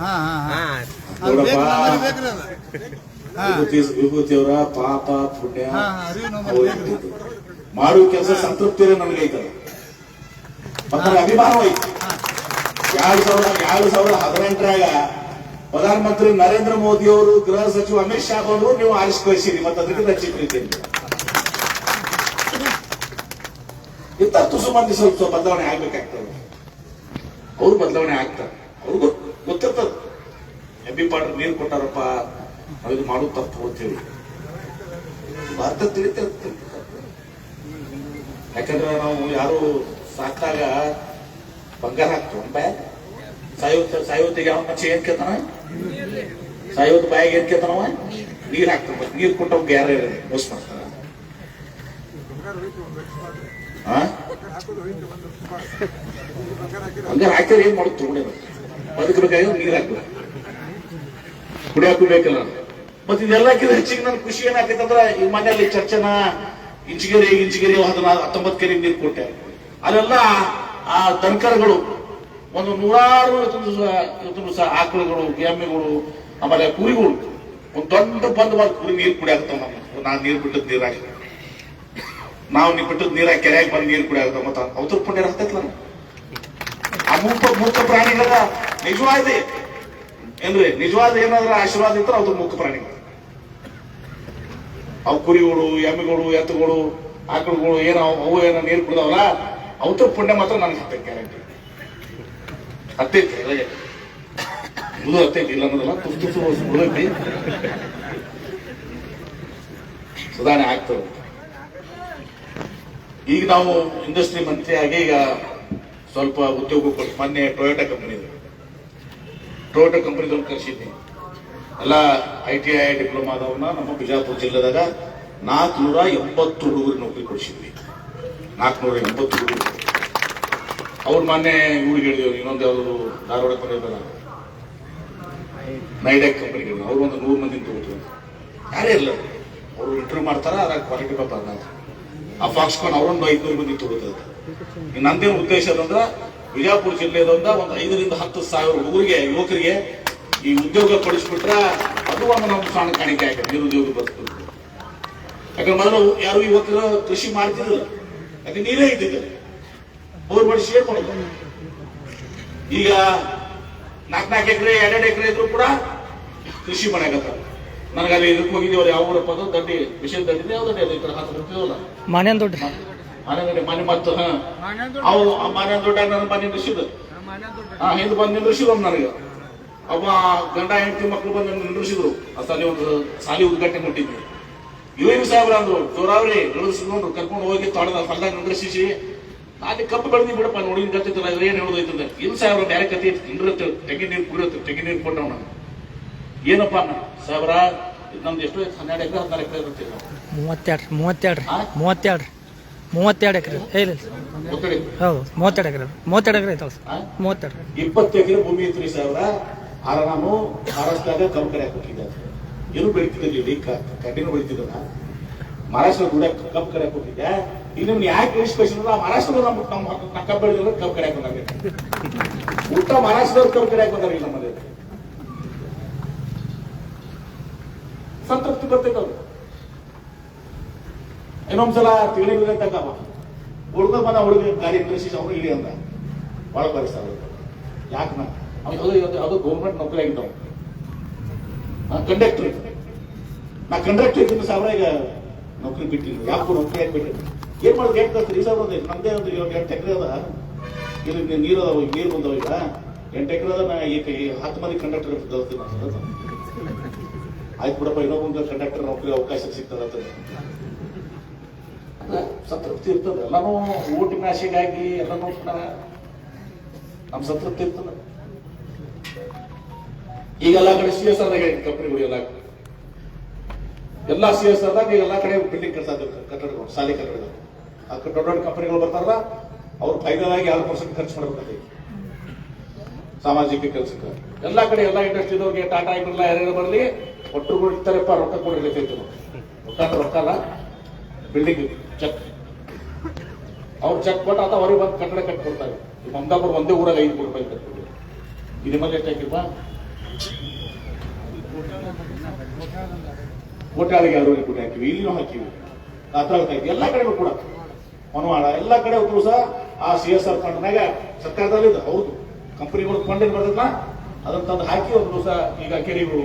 ಹಾ. ವಿಭೂತಿ ಅವರ ಪಾಪ ಪುಣ್ಯ. ಮಾಡುವ ಕೆಲಸ ಸಂತೃಪ್ತಿ ನಮಗೆ ಐತಲ್ಲ. ಮತ್ತೆ ಅಭಿಮಾನ ಐತಿ. ಎರಡು ಸಾವಿರದ ಎರಡು ಸಾವಿರದ ಹದಿನೆಂಟರಾಗ ಪ್ರಧಾನಮಂತ್ರಿ ನರೇಂದ್ರ ಮೋದಿ ಅವರು ಗೃಹ ಸಚಿವ ಅಮಿತ್ ಶಾ ಅವರು ನೀವು ಆರಿಸಿ ಕಳಿಸಿರಿ ಮತ್ತೆ ಅದಕ್ಕೆ ರಚಿತ ಇಂತ ತುಸು ಮಂದಿ ಸ್ವಲ್ಪ ಬದಲಾವಣೆ ಆಗ್ಬೇಕಾಗ್ತದೆ. ಅವ್ರು ಬದಲಾವಣೆ ಆಗ್ತಾರೆ. ಅವ್ರಿಗೆ ಗೊತ್ತಿರ್ತದ. ಎಬ್ಬಿ ಪಾಟ್ರ್ ನೀರು ಕೊಟ್ಟಾರಪ್ಪ ಇದು ಮಾಡೋದು ತಪ್ಪು ಅಂತೇಳಿ ಭಾರತ ತಿಳಿತ ಯಾಕಂದ್ರೆ ನಾವು ಯಾರು ಸಾಕಾಗ ಬಂಗಾರ ಹಾಕ್ತೀವಿ ಬ್ಯಾಗ್? ಸಾಯೋತ್ ಸಾಯೋತಿಗೆ ಅವನ ಮಚ್ಚಿ ಏನ್ ಕೇಳ್ತಾನ ಸಾಯೋತ್ ಬಾಯಿಗೆ ಏನ್ ಕೇಳ್ತಾನವ ನೀರ್ ಹಾಕ್ತಾನ ನೀರ್ ಕೊಟ್ಟವ್ ಯಾರ ಮೋಸ ಮಾಡ್ತಾರ? ಬಂಗಾರ ಹಾಕಿದ್ರೆ ಏನ್ ಮಾಡುದು ತಗೊಂಡೆ ಬದುಕಬೇಕಾಗಿ ನೀರ್ ಹಾಕ್ಬೇಕು. ಕುಡಿಯಾಕು ಬೇಕಲ್ಲ ಮತ್ತೆ ಹಾಕಿದ್ರೆ ಹೆಚ್ಚಿಗೆ ನನ್ ಖುಷಿ ಏನಾಗ್ತೈತೆ ಅಂದ್ರೆ ಈ ಮನೆಯಲ್ಲಿ ಚರ್ಚನ, ಇಂಚಿಗೆರೆ ಇಂಚಿಗೆರೆ ಹದಿನಾರು, ಹತ್ತೊಂಬತ್ತು ಕೆರೆ ನೀರು ಕೊಟ್ಟೆ. ಅಲ್ಲೆಲ್ಲ ಆ ದನಕರಗಳು ಒಂದು ನೂರಾರು ಇವತ್ತೊಂದು ಸಹ ಆಕಳುಗಳು ಎಮ್ಮೆಗಳು ಆಮೇಲೆ ಕುರಿಗಳು, ಒಂದು ದೊಡ್ಡ ಬಂದವಾದ ಬಂದ್ ಕುರಿ ನೀರು ಕುಡಿಯಾಕತ್ತಾವ ನಮ್ಮ ನಾನ್ ನೀರು ಬಿಟ್ಟದ್ ನೀರಾಗ ನಾವು ನೀ ಬಿಟ್ಟದ್ ನೀರಾಗ ಕೆರೆಯಾಗ ಬಂದು ನೀರು ಕುಡಿಯಾಕತ್ತಾವ ಮತ್ತ ಅವ್ರ ಪುಣ್ಯ ಆಗ್ತೈತಲ್ಲ ಆ ಮೂಕ ಮೂಕ ಪ್ರಾಣಿಗಳ ನಿಜವಾದ ಏನ್ರಿ, ನಿಜವಾದ ಏನಾದ್ರ ಆಶೀರ್ವಾದ ಇದ್ರೆ ಅವ್ರ ಮೂಕ ಪ್ರಾಣಿಗಳು. ಅವು ಕುರಿಗಳು, ಎಮ್ಮೆಗಳು, ಎತ್ತುಗಳು, ಆಕಳುಗಳು, ಏನೋ ಅವು ಏನೋ ನೀರು ಕುಡ್ದಾವಲ್ಲ ಅವತ್ತು ಪುಣ್ಯ ಮಾತ್ರ ನನಗೆ ಹತ್ತೈತೆ ಗ್ಯಾರಂಟಿ ಹತ್ತೈತಿ ಅದೇ ಮುದು ಹತ್ತೈತಿ ಇಲ್ಲ ಅನ್ನೋದಲ್ಲ ತುಸ್ತು ತುಸು ಮುಳುಗೈತಿ ಸುಧಾರಣೆ ಆಗ್ತದೆ. ಈಗ ನಾವು ಇಂಡಸ್ಟ್ರಿ ಮಂತ್ರಿ ಆಗಿ ಈಗ ಸ್ವಲ್ಪ ಉದ್ಯೋಗ ಕೊಟ್ಟು ಮೊನ್ನೆ ಟೊಯೋಟಾ ಕಂಪನಿ ಟೊಯೋಟೋ ಕಂಪನಿದವ್ರು ಕರ್ಸಿದ್ನಿ. ಎಲ್ಲ ಐ ಟಿ ಐ ಡಿಪ್ಲೊಮಾದವನ್ನ ನಮ್ಮ ಬಿಜಾಪುರ ಜಿಲ್ಲೆದಾಗ ನಾಲ್ಕುನೂರ ಎಂಬತ್ತು ಹುಡುಗರು ನೌಕರಿ ಕೊಡಿಸಿದ್ವಿ. ನಾಲ್ಕುನೂರ ಎಂಬತ್ತು ಹುಡುಗರು ಅವ್ರು ಮೊನ್ನೆ ಇವ್ರಿಗೆ ಹೇಳಿದ್ರು, ಇನ್ನೊಂದು ಯಾವ್ದು ಧಾರವಾಡ ಬಂದಿದ್ದಲ್ಲ ನೈಡೆಕ್ ಕಂಪನಿಗೆ ಅವ್ರು ಒಂದು ನೂರು ಮಂದಿ ತಗೋತಾರೆ ಯಾರೇ ಇಲ್ಲ. ಅವರು ಇಂಟರ್ವ್ಯೂ ಮಾಡ್ತಾರ ಅದಾಗ ಕ್ವಾಲಿಟಿ ಬಗ್ಗೆ ಅಲ್ಲ ಆ ಫಾಕ್ಸ್ಕಾನ್ ಅವರೊಂದು ಐದುನೂರು ಮಂದಿ ತಗೋತದೆ ಈ ನಂದೇನು ಉದ್ದೇಶ ಅದಂದ್ರ ವಿಜಯಪುರ ಜಿಲ್ಲೆದೊಂದ ಒಂದು ಐದರಿಂದ ಹತ್ತು ಸಾವಿರ ಹುಡುಗರಿಗೆ, ಯುವಕರಿಗೆ ಈ ಉದ್ಯೋಗ ಕೊಡಿಸ್ಬಿಟ್ರೆ ಅದು ಒಂದು ನಮ್ಮ ಸಣ್ಣ ಕಾಣಿಕೆ ಆಗಿದೆ. ನಿರುದ್ಯೋಗ ಬರ್ತದೆ ಯಾಕಂದ್ರೆ ಮೊದಲು ಯಾರು ಯುವಕರು ಕೃಷಿ ಮಾಡ್ತಿದ್ರು ಯಾಕೆ ನೀರೇ ಇದ್ದಿದ್ದು ಬೋರ್ ಮಾಡಿ ಶೇರ್ ಮಾಡೋದು ಈಗ ನಾಲ್ಕು ನಾಲ್ಕು ಎಕರೆ ಎರಡೆರಡು ಎಕರೆ ಇದ್ರು ಕೂಡ ಕೃಷಿ ಮಾಡಕತ್ತ ನನಗೆ ಅಲ್ಲಿ ಇದಕ್ಕೆ ಹೋಗಿದ್ದೀವಿ ಅವ್ರು ಯಾವ ಊರಪ್ಪ ಅದು? ದಡ್ಡಿ ವಿಷಯ ದಡ್ಡಿದೆ ಯಾವ ದಡ್ಡಿ ಅದು ಈ ತರ ಹತ್ತು ಬರ್ತಿದ್ವಲ್ಲ ಮಾನ್ಯನ್ ದೊಡ್ಡ. ಮನೆ ದೊಡ್ಡ ಮನೆ ಮತ್ತು ಹಾ. ಅವು ಆ ಮನೆ ದೊಡ್ಡ ನನ್ನ ಮನೆ ನಿಲ್ಸಿದ್ದು ಹಾ ಹಿಂದೆ ಬಂದು ನಿಂದ್ರಿಸಿದ್ರು ನನಗೆ. ಅವ ಗಂಡ ಹೆಂಡತಿ ಮಕ್ಕಳು ಬಂದು ನಿಂದ್ರಿಸಿದ್ರು ಅಸಲಿ ಒಂದು ಸಾಲಿ ಉದ್ಘಾಟನೆ ಮುಟ್ಟಿದ್ವಿ ಇವೇನು ಸಾಹೇಬ್ರ ಅಂದ್ರು ಜೋರಾವ್ರಿ ಇಳಿಸ್ಕೊಂಡು ಕರ್ಕೊಂಡು ಹೋಗಿ ತೊಡದ ಹೊಲ್ದಾಗ ನಿಂದ್ರಿಸಿ ನಾನು ಕಪ್ಪು ಬೆಳೆದಿ ಬಿಡಪ್ಪ ನೋಡಿ ಇದು ಏನ್ ಹೇಳೋದೈತಂದ್ರೆ ಇಲ್ ಸಾಹೇಬ್ರ ಬೇರೆ ಕತೆ ಐತಿ ತಿಂದಿರತ್ತೆ ತೆಂಗಿನ ನೀರು ಕುಡಿಯತ್ತೆ ತೆಂಗಿನ ನೀರು ಕೊಟ್ಟವ್ ನಾನು ಏನಪ್ಪ ಸಾಹೇಬ್ರ ನಮ್ದು ಎಷ್ಟು? ಹನ್ನೆರಡು ಎಕರೆ ಹದಿನಾರು ಎಕರೆ ಇರುತ್ತೆ ಮೂವತ್ತೆರಡು ಮೂವತ್ತೆರಡು? ಮೂವತ್ತೆರಡು ಮೂವತ್ತೆರಡು ಎಕರೆ ಗೊತ್ತಡಿ ಹೌದು ಮೂವತ್ತೆರಡು ಎಕರೆ ಮೂವತ್ತೆರಡು ಎಕರೆ ಐತಲ್ಲ? ಮೂವತ್ತೆರಡು. ಇಪ್ಪತ್ತು ಎಕರೆ ಭೂಮಿ ಐತ್ರಿ ಸಾವಿರ ಆರ ನಾನು ಮಹಾರಾಷ್ಟ್ರದಾಗ ಕಬ್ಬು ಕಡೆ ಹೋಗಿದ್ದೆ ಏನು ಬೆಳಿತಿದ್ದಿಲ್ಲ ಇಲ್ಲಿ ಕಡ್ಡಿನೂ ಬೆಳಿತಿದ್ದಲ್ಲ. ಮಹಾರಾಷ್ಟ್ರ ಕೂಡ ಕಬ್ಬು ಕರೆ ಹೋಗಿದ್ದೆ ಈಗ ನಿಮ್ಗೆ ಯಾಕೆ ಇಳಿಸ್ಬೇಕು ಮಹಾರಾಷ್ಟ್ರದ ನಮ್ಮ ನಮ್ಮ ನಮ್ಮ ಕಬ್ಬು ಬೆಳೆದ್ರೆ ಕಬ್ಬು ಕಡೆ ಬಂದಾಗ ಊಟ ಮಹಾರಾಷ್ಟ್ರದವ್ರು ಕಬ್ಬು ಕರೆ ಬಂದಾರ ಇಲ್ಲ ನಮ್ಮಲ್ಲಿ. ಸಂತೃಪ್ತಿ ಬರ್ತೈತೆ ಅವ್ರು ಇನ್ನೊಂದ್ಸಲ ತಿಳಿದಂತಾಗ ಹುಡುಗ ಬಂದ ಹುಡುಗ ಗಾಡಿ ನಿಲ್ಲಿಸಿ ಅವ್ರು ಇಲ್ಲಿ ಅಂತ ಭಾಳ ಬರಿಸ್ತಾರೆ ಯಾಕೆ ಅದು ಅದು ಗೌರ್ಮೆಂಟ್ ನೌಕರಿ ಆಗಿದ್ದವ ಕಂಡಕ್ಟರ್ ನಾ ಕಂಡಕ್ಟರ್ ಇದ್ದೀನಿ ಸಾವಿರ ಈಗ ನೌಕರಿ ಬಿಟ್ಟಿಲ್ಲ ಯಾಕೆ ನೌಕರಿ ಯಾಕೆ ಬಿಟ್ಟಿಲ್ಲ ಏನ್ ಮಾಡೋದು? ಎಂಟು ರೀ ಸಾವಿರ ಒಂದು ನಮ್ದೇ ಒಂದು ಇವಾಗ ಎಂಟು ಎಕರೆ ಅದ. ಇಲ್ಲಿ ನೀರು ಅದಾವ ಈಗ, ನೀರು ಬಂದವ ಈಗ. ಎಂಟು ಎಕರೆ ಅದ, ನಾ ಈಗ ಹತ್ತು ಮಂದಿ ಕಂಡಕ್ಟರ್ ಕಳಿಸ್ತೀನಿ ಆಯ್ತು ಬಿಡಪ್ಪ, ಇನ್ನೊಬ್ಬ ಕಂಡಕ್ಟರ್ ನೌಕರಿ ಅವಕಾಶ ಸಿಗ್ತದ ಅಂತ. ಸತೃಪ್ತಿ ಇರ್ತದೆ. ಎಲ್ಲನೂ ಊಟಿನ ಆಸೆಗಾಗಿ ಎಲ್ಲ ಕೂಡ ನಮ್ಮ ಸತೃಪ್ತಿ ಇರ್ತದೆ. ಈಗ ಎಲ್ಲಾ ಕಡೆ ಸಿ ಎಸ್ ಆರ್ ಕಂಪನಿಗಳು ಎಲ್ಲ ಎಲ್ಲಾ ಸಿ ಎಸ್ ಆರ್ದಾಗ ಈಗ ಎಲ್ಲಾ ಕಡೆ ಬಿಲ್ಡಿಂಗ್ ಕೆಲಸ ಕಟ್ಟಡಗಳು ಶಾಲೆ ಕಟ್ಟಡಗಳು. ಆ ದೊಡ್ಡ ದೊಡ್ಡ ಕಂಪನಿಗಳು ಬರ್ತಾರಲ್ಲ, ಅವ್ರು ಫೈನಲ್ ಆಗಿ ಆರು ಪರ್ಸೆಂಟ್ ಖರ್ಚು ಮಾಡ್ಬೇಕಂತ ಸಾಮಾಜಿಕ ಕೆಲಸಕ್ಕೆ. ಎಲ್ಲಾ ಕಡೆ ಎಲ್ಲಾ ಇಂಡಸ್ಟ್ರಿದವ್ರಿಗೆ ಟಾಟಾ ಇರಲ್ಲ ಯಾರ್ಯಾರು ಬರಲಿ, ಒಟ್ಟು ಕೊಡ್ತಾರಪ್ಪ ರೊಕ್ಕ ಕೊಡಿ ಅಂದ್ರೆ ರೊಕ್ಕ ಅಲ್ಲ ಬಿಲ್ಡಿಂಗ್ ಚೆಕ್ ಅವ್ರು ಚೆಕ್ ಕೊಟ್ಟು ಅಥವಾ ಅವ್ರಿಗೆ ಬಂದು ಕಟ್ಟಡ ಕಟ್ಕೊಡ್ತಾರೆ ಈ ಒಂದೇ ಊರಾಗ ಐದು ಕೋಟಿ ರೂಪಾಯಿ ಕಟ್ಕೊಡಿ ಇದು ನಿಮ್ಮಲ್ಲಿ ಎಷ್ಟು ಹಾಕಿಪ್ಪ ಕೋಟ್ಯಾಳಿಗೆ ಯಾರು ಕೂಡ ಹಾಕಿವಿ, ಇಲ್ಲಿನೂ ಹಾಕಿವಿ. ದಾಸರಾಳ ಹಾಕಿ ಎಲ್ಲ ಕಡೆಗೂ ಕೂಡ. ಮನವಾಡ ಎಲ್ಲ ಕಡೆ ಹೋದ್ರು ಸಹ ಆ ಸಿ ಎಸ್ ಆರ್ ಫಂಡ್ನಾಗ ಸರ್ಕಾರದಲ್ಲಿ ಹೌದು. ಕಂಪನಿಗಳು ಫಂಡ್ ಏನ್ ಬರ್ತದ ಅದನ್ನ ತಂದು ಹಾಕಿ ಒಂದು ಸಹ ಈಗ ಕೆರೆಗಳು